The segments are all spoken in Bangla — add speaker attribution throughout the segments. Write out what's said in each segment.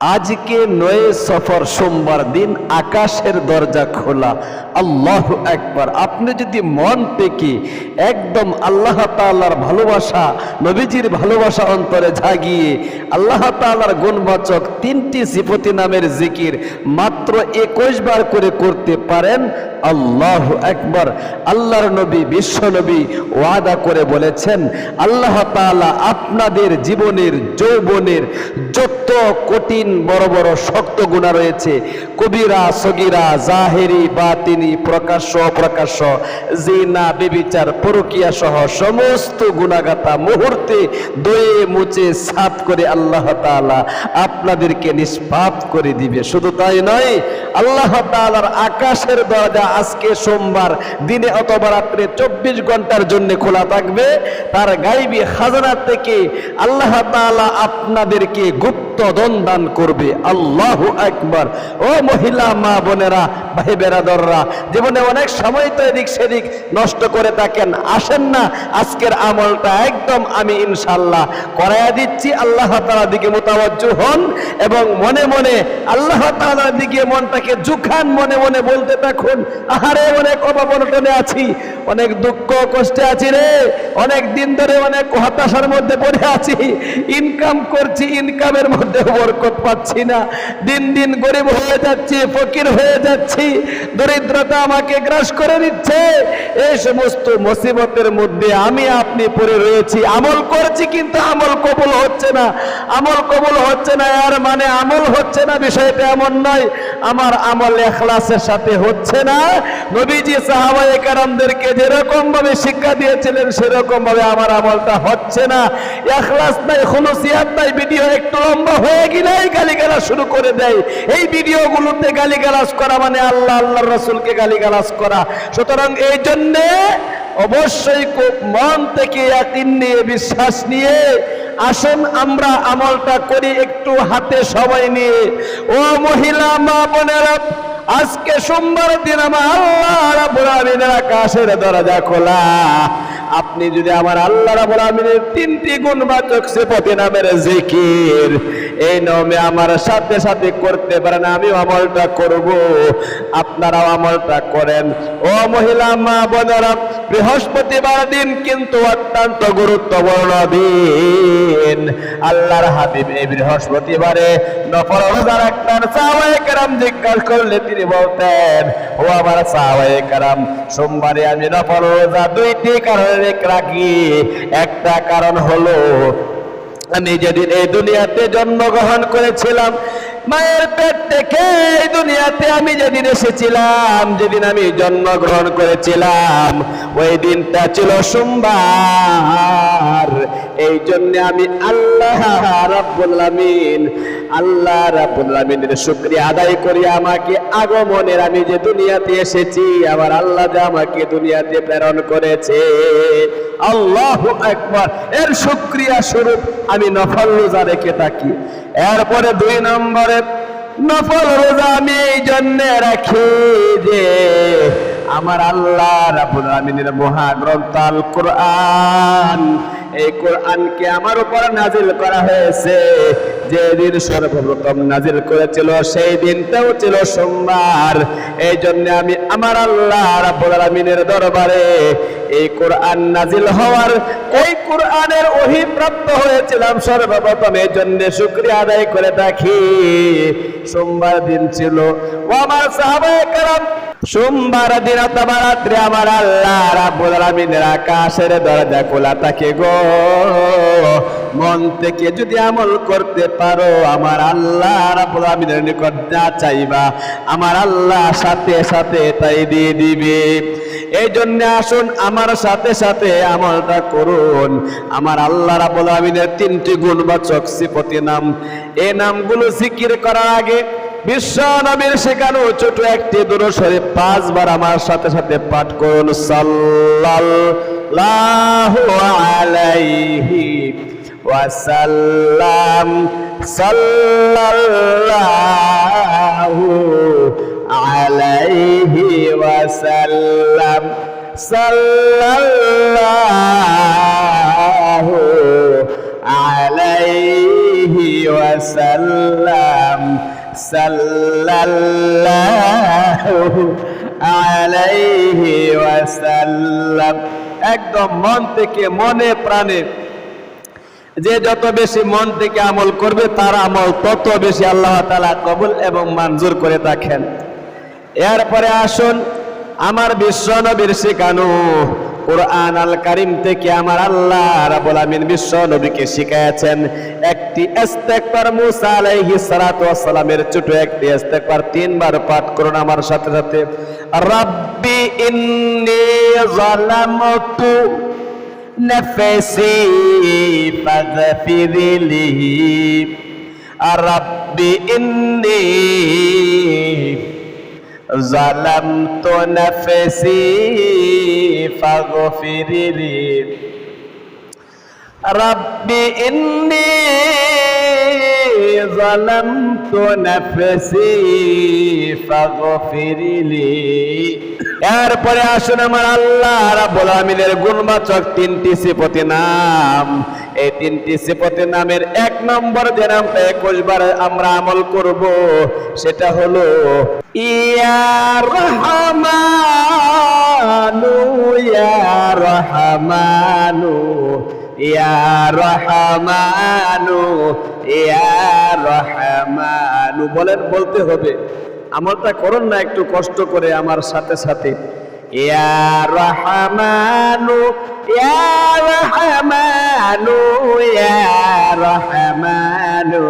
Speaker 1: আজকে নয় সফর, সোমবার দিন আকাশের দরজা খোলা। আল্লাহ একবার আপনি যদি মন থেকে একদম আল্লাহ তাআলার ভালোবাসা, নবীজির ভালোবাসা অন্তরে জাগিয়ে আল্লাহ তাআলার গুণবাচক তিনটি সিপতি নামের জিকির মাত্র একুশ বার করে করতে পারেন আল্লাহ একবার আল্লাহর নবী, বিশ্ব নবী ওয়াদা করে বলেছেন, আল্লাহ তাআলা আপনাদের জীবনের, যৌবনের যত কঠিন, বড় বড়, শক্ত গুণা রয়েছে, কবিরা, সগিরা, জাহেরি বা তিনি প্রকাশ্য, অপ্রকাশ্য, জিনা, বেবিচার, পরকিয়া সহ সমস্ত গুণাগাতা মুহূর্তে দয়ে মুচে সাত করে আল্লাহ তাআলা আপনাদেরকে নিষ্পাপ করে দিবে। শুধু তাই নয়, আল্লাহ তাআলার আকাশের দরজা আজকে সোমবার, দিনে অথবা রাত্রে চব্বিশ ঘণ্টার জন্য খোলা থাকবে। তার গাইবি খাজানা থেকে আল্লাহ আপনাদেরকে গুপ্ত দন দান করবে। আল্লাহ একবার ও মহিলা, মা বোনেরা, ভাই বেরাদররা, জীবনে অনেক সময় তো এদিক সেদিক নষ্ট করে থাকেন। আসেন না, আজকের আমলটা একদম আমি ইনশাল্লাহ করাইয়া দিচ্ছি। আল্লাহ তাআলার দিকে মোতাবজ্জ হন এবং মনে মনে আল্লাহ তাআলার দিকে মনটাকে জুখান মনে মনে বলতে থাকুন। আহারে, অনেক অভাবনটনে আছি, অনেক দুঃখ কষ্টে আছি রে। অনেক দিন ধরে অনেক হতাশার মধ্যে পড়ে আছি। ইনকাম করছি, ইনকামের মধ্যে বরকত পাচ্ছি না। দিন দিন গরিব হয়ে যাচ্ছি, ফকির হয়ে যাচ্ছি। দরিদ্রতা আমাকে গ্রাস করে নিচ্ছে এই সমস্ত মুসিবতের মধ্যে আমি আপনি পড়ে রয়েছি। আমল করছি কিন্তু আমল কবুল হচ্ছে না। আমল কবুল হচ্ছে না আর মানে আমল হচ্ছে না, বিষয়টা এমন নয়। আমার আমল এখলাসের সাথে হচ্ছে না। নবীজি সাহাবায়ে কারামদেরকে যেরকম ভাবে শিক্ষা দিয়েছিলেন সেরকম ভাবে আমার আমলটা হচ্ছে না। এখলাস নাই খুলুসিয়াত নাই, ভিডিও একটু লম্বা হয়ে গেলেই গালিগালাজ শুরু করে দেয়। এই ভিডিওগুলোতে গালিগালাজ করা মানে আল্লাহ, আল্লাহর রাসূলকে গালিগালাজ করা। সুতরাং এই জন্যে অবশ্যই খুব মন থেকে ইয়াকিন নিয়ে, বিশ্বাস নিয়ে আসুন, আমরা আমলটা করি একটু হাতে সবাই নিয়ে। ও মহিলা, মা বোনেরা, আজকে সোমবার দিন আমার আল্লাহ আলামিনের আকাশের দরজা খোলা। আপনি যদি আমার আল্লাহ রাব্বুল আলামিনের তিনটি গুণবাচক সিফতি নামের জিকির এই নামে আমার সাথে সাথে করতে পারেন আমি আমলটা করব। আপনারাও আমলটা করেন। ও মহিলা, মা, বোনেরা, বৃহস্পতিবার দিন কিন্তু অত্যন্ত গুরুত্বপূর্ণ দিন। আল্লাহর হাবিব এই বৃহস্পতিবারে নফল রোজা রাখতেন সাহাবায়ে কেরাম জিজ্ঞাসা করলে তিনি বলতেন, ও আমার সাহাবায়ে কেরাম, সোমবারে আমি নফল রোজা দুইটি কারণে রাখি। একটা কারণ হলো আমি যেদিন এই দুনিয়াতে জন্মগ্রহণ করেছিলাম, মায়ের পেট থেকে এই দুনিয়াতে আমি যেদিন এসেছিলাম, যেদিন আমি জন্মগ্রহণ করেছিলাম, ওই দিনটা ছিল সোমবার। এই জন্য আমি আল্লাহ রাব্বুল আমিন আল্লাহ রাব্বুল শুকরিয়া আদায় করি, আমাকে আগমনের আমি যে দুনিয়াতে এসেছি, আমার আল্লাহ যে আমাকে দুনিয়াতে প্রেরণ করেছে। আল্লাহ একবার এর শুকরিয়া স্বরূপ আমি নফল রোজা রেখে থাকি। এরপরে দুই নম্বরে, নফল রোজা আমি এই জন্যে রাখি যে, আমার আল্লাহ রাব্বুল আমিনের মহাগ্রন্থ আল কোরআন এই কোরআনকে আমার উপর নাজিল করা হয়েছে। যেদিন সর্বপ্রথম নাজিল করেছিল, সেই দিনটাও ছিল সোমবার। এই জন্য আমি আমার আল্লাহ রাব্বুল আলামিনের দরবারে এই কোরআন নাজিল হওয়ার এই কোরআনের ওহি প্রাপ্ত হয়েছিলাম সর্বপ্রথম এই জন্য শুক্রিয়া আদায় করে থাকি সোমবার দিন ছিল আমার সাহাবায়ে কেরাম সোমবার দিন অথবা রাত্রে আমার আল্লাহ রাব্বুল আলামিনের আকাশের দরজা খোলা থাকে গো মন থেকে যদি আমল করতে পারো আমার আল্লাহ রাব্বুল আলামিনের নিকট যা চাইবা আমার আল্লাহ সাথে সাথে তাই দিয়ে দিবে এই জন্য আসুন আমার সাথে সাথে আমলটা করুন। আমার আল্লাহ রাব্বুল আলামিনের তিনটি গুণবাচক সিফতি নাম। এই নামগুলো জিকির করার আগে বিশ্ব নবীর শেখানো ছোট একটি দূরস্বরে পাঁচবার আমার সাথে সাথে পাঠ করুন। সাল্লাল্লাহু আলাইহি সাল্লাল্লাহু আলাইহি ওয়াসাল্লাম সাল্লাল্লাহু আলাইহি ওয়াসাল্লাম সাল্লাল্লাহু আলাইহি ওয়াসাল্লাম। একদম মন থেকে মনে প্রাণে যে যত বেশি মন থেকে আমল করবে তার আমল তত বেশি আল্লাহ তালা কবুল এবং মঞ্জুর করে থাকেন এরপরে আসুন আমার বিশ্ব নবীর শিখানো কোরআন আল কারিম থেকে আমার আল্লাহ রাবুল আমিন বিশ্ব নবীকে শিখাইছেন একটি ইস্তেকবার মুসা আলাইহি সালাতু ওয়াসালামের ছোট একটি ইস্তেকবার তিনবার পাঠ করুন আমার সাথে সাথে। রাব্বি ইন্নি যালামতু নাফসি ফাগফিরলি রাব্বি ইন্নি ظلمت نفسي فاغفر لي رب إني ظلمت نفسي فاغفر لي এরপরে আসুন আমার আল্লাহ রাব্বুল আমিনের গুণবাচক তিনটি সিফতি নাম এই তিনটি সিফতি নামের এক নম্বর যে নামটা একুশ বার আমরা আমল করব সেটা হলো ইয়া রহমানু ইয়া রহমানু ইয়া রহমানু ইয়া রহমানু। বলেন, বলতে হবে। আমলটা করুন না, একটু কষ্ট করে আমার সাথে সাথে। ইয়া রহমানু ইয়া রহমানু ইয়া রহমানু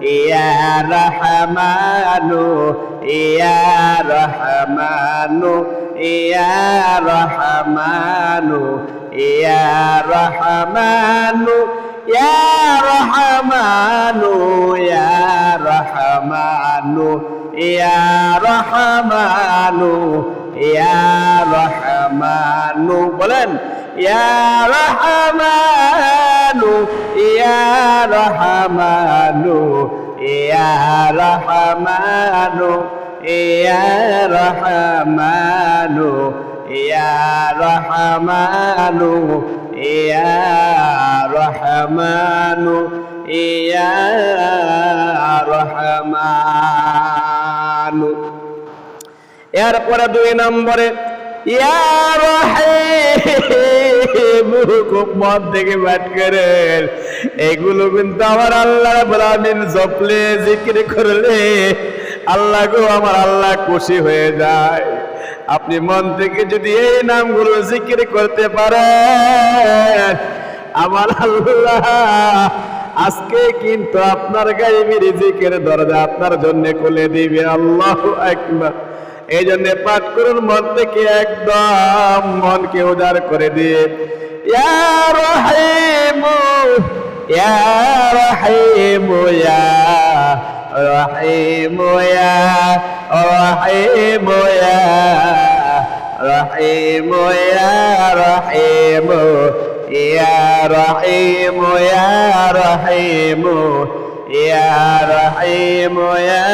Speaker 1: ইয়া রহমানু ইয়া রহমানু ইয়া রহমানু ইয়া রহমানু ইয়া রহমানু ইয়া রহমানু ইয়া রহমানু ইয়া রহমানু, বলেন, ইয়া রহমানু ইয়া রহমানু ইয়া রহমানু। ইয়া রহমানু ইয়া রহমানু ইয়া রহমানু ইয়া রহমানু। এরপরে দুই নম্বরে, ইয়া রহিম খুব মন থেকে ব্যাট করেন। এগুলো কিন্তু আমার আল্লাহ রাব্বুল জপলে, জিকির করলে আল্লাহ গো, আমার আল্লাহ খুশি হয়ে যায়। আপনি মন থেকে যদি এই নামগুলো জিকির করতে পারেন, আমার আল্লাহ, আজকে কিন্তু আপনার গাইবি রিজিকের দরজা আপনার জন্য খুলে দিবে, আল্লাহ একবার এই জন্য পাঠ করুন মন থেকে একদম, মনকে উদার করে দিয়ে। ইয়া রহিমু ইয়া রহিমু, ইয়া رحيم يا رحيم يا رحيم يا رحيم يا رحيم يا رحيم يا رحيم يا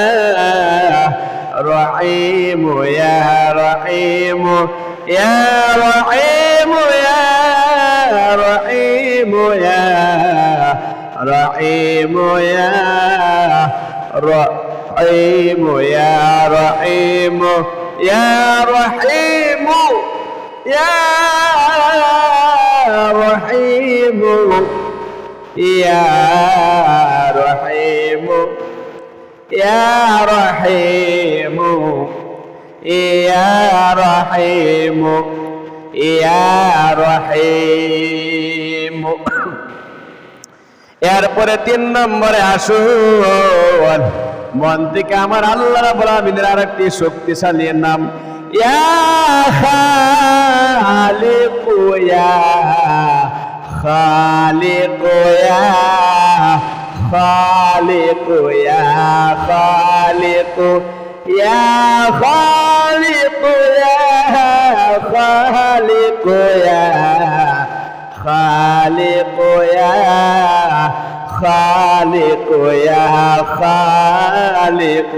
Speaker 1: رحيم يا رحيم يا رحيم يا رحيم يا رحيم يا رحيم يا رحيم يا رحيم يا رحيم يا رحيم يا رحيم يا رحيم يا رحيم এরপরে তিন নম্বরে আসুন। মন থেকে আমার আল্লাহ রাব্বুল আমিনের আরেকটি শক্তিশালী নাম ইয়া خالق يا خالق يا خالق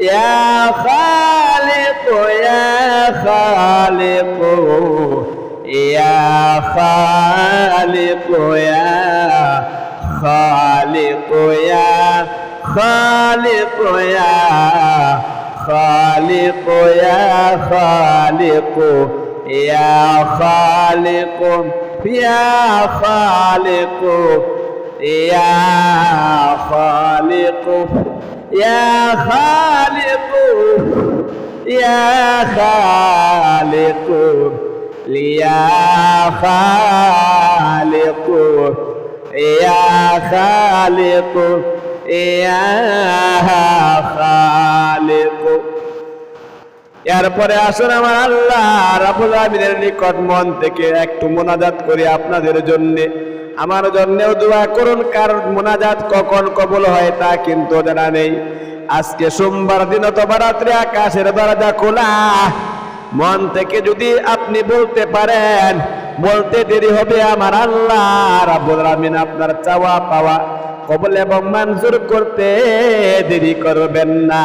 Speaker 1: يا خالق يا خالق يا خالق يا خالق يا خالق يا خالق يا خالق يا خالق يا خالق يا خالق يا خالق يا خالق يا خالق يا خالق يا خالق এরপরে আসুন আমার আল্লাহ রাবুল আমিনের নিকট মন থেকে একটু মোনাজাত করি আপনাদের জন্য। আমার জন্যেও দোয়া করুন, কারণ মোনাজাত কখন কবল হয় তা কিন্তু জানা নেই। আজকে সোমবার দিন অথবা রাত্রে আকাশের দরজা খোলা। মন থেকে যদি আপনি বলতে পারেন, বলতে দেরি হবে আমার আল্লাহ রাবুল আমিন আপনার চাওয়া পাওয়া কবল এবং মঞ্জুর করতে দেরি করবেন না।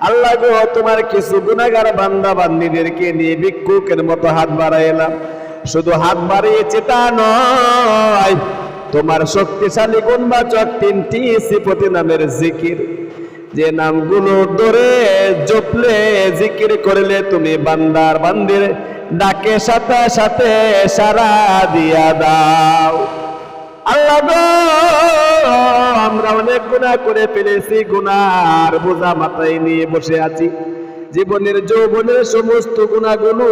Speaker 1: আল্লাহ গো, তোমার কিছু গুনাহগার বান্দা বান্দিদেরকে নিয়ে ভিক্ষুকের মতো হাত বাড়াইলাম। শুধু হাত বাড়িয়েছে তা নয়, তোমার শক্তিশালী গুণবাচক তিনটি সিপতি নামের জিকির। যে নামগুলো ধরে জপলে জিকির করলে তুমি বান্দার বান্দির ডাকে সাথে সাথে সারা দিয়া দাও। আল্লাহ আমরা অনেক গুণা করে ফেলেছি গুনার বোঝা মাথায় নিয়ে বসে আছি। জীবনের যৌবনের সমস্ত গুণাগুলো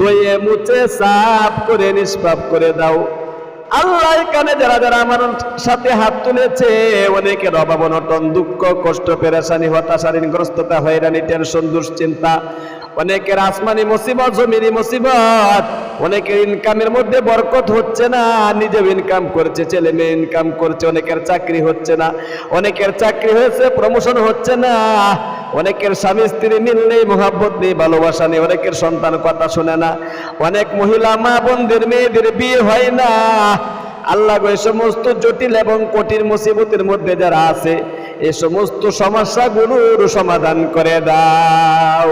Speaker 1: দয়ে মুছে সাফ করে নিষ্পাপ করে দাও। আল্লাহ কানে যারা যারা আমার সাথে হাত তুলেছে, অনেকের অভাব, অনটন, দুঃখ, কষ্ট, পেরেশানি হতাশা ঋণগ্রস্ততা হয়রানি, টেনশন, দুশ্চিন্তা, অনেকের আসমানি মুসিবত, জমিনি মুসিবত, অনেকের ইনকামের মধ্যে বরকত হচ্ছে না, নিজেও ইনকাম করছে, ছেলে মেয়ে ইনকাম করছে, অনেকের চাকরি হচ্ছে না, অনেকের চাকরি হয়েছে প্রমোশন হচ্ছে না অনেকের স্বামী, স্ত্রী মিল নেই, মোহাব্বত নেই, ভালোবাসা নেই, অনেকের সন্তান কথা শোনে না। অনেক মহিলা মা বোনদের, মেয়েদের বিয়ে হয় না। আল্লাহ এই সমস্ত জটিল এবং কঠিন মুসিবতের মধ্যে যারা আছে এই সমস্ত সমস্যাগুলোর সমাধান করে দাও।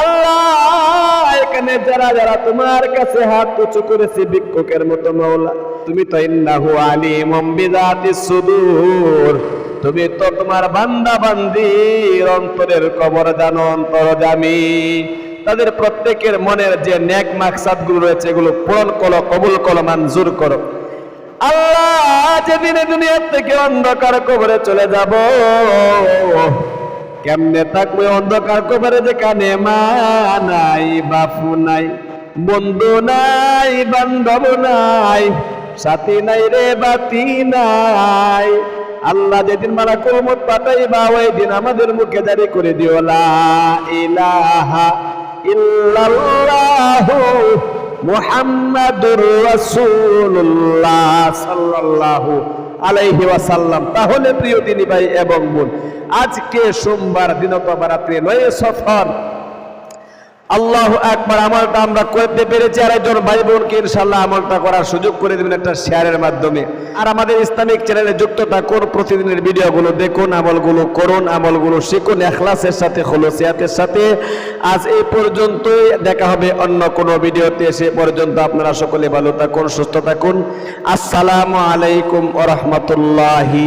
Speaker 1: আল্লাহ, এখানে যারা যারা তোমার কাছে হাত উঁচু করেছে, ভিক্ষুকের মতো মাওলা, তুমি তো ইন্নাহু আলিমুম বিযাতিস সুদূর। তুমি তো তোমার বান্দা বান্দির অন্তরের কবর জানো, অন্তর জামি। তাদের প্রত্যেকের মনের যে ন্যাক মাকসাদগুলো রয়েছে, এগুলো পূরণ করো, কবুল করো, মঞ্জুর করো। আল্লাহ যেদিনে দুনিয়ার থেকে অন্ধকার কবরে চলে যাব, কেমনে থাকবে অন্ধকার কবরে যেখানে মা নাই, বাপু নাই, বন্ধু নাই, বান্ধব নাই, সাথী নাই রে বাতি নাই। আল্লাহ যেদিন মারা কৌমত পাঠাইবা ওই দিন আমাদের মুখে জারি করে দিও, লা ইলাহা ইল্লাল্লাহু মুহাম্মাদুর রাসূলুল্লাহ সাল্লাল্লাহু আলাইহি ওয়াসাল্লাম। তাহলে প্রিয় দিনী ভাই এবং বোন, আজকে সোমবার দিনতবা রাত্রে নয় সফর। আল্লাহ একবার আমলটা আমরা করতে পেরেছি। আর একজন ভাই বোনকে ইনশাল্লাহ আমলটা করার সুযোগ করে দেবেন একটা শেয়ারের মাধ্যমে। আর আমাদের ইসলামিক চ্যানেলে যুক্ত থাকুন, প্রতিদিনের ভিডিওগুলো দেখুন, আমলগুলো করুন, আমলগুলো শিখুন, এখলাসের সাথে, খলসিয়াতের সাথে। আজ এই পর্যন্তই, দেখা হবে অন্য কোনো ভিডিওতে। সে পর্যন্ত আপনারা সকলে ভালো থাকুন, সুস্থ থাকুন। আসসালামু আলাইকুম ওরহমতুল্লাহি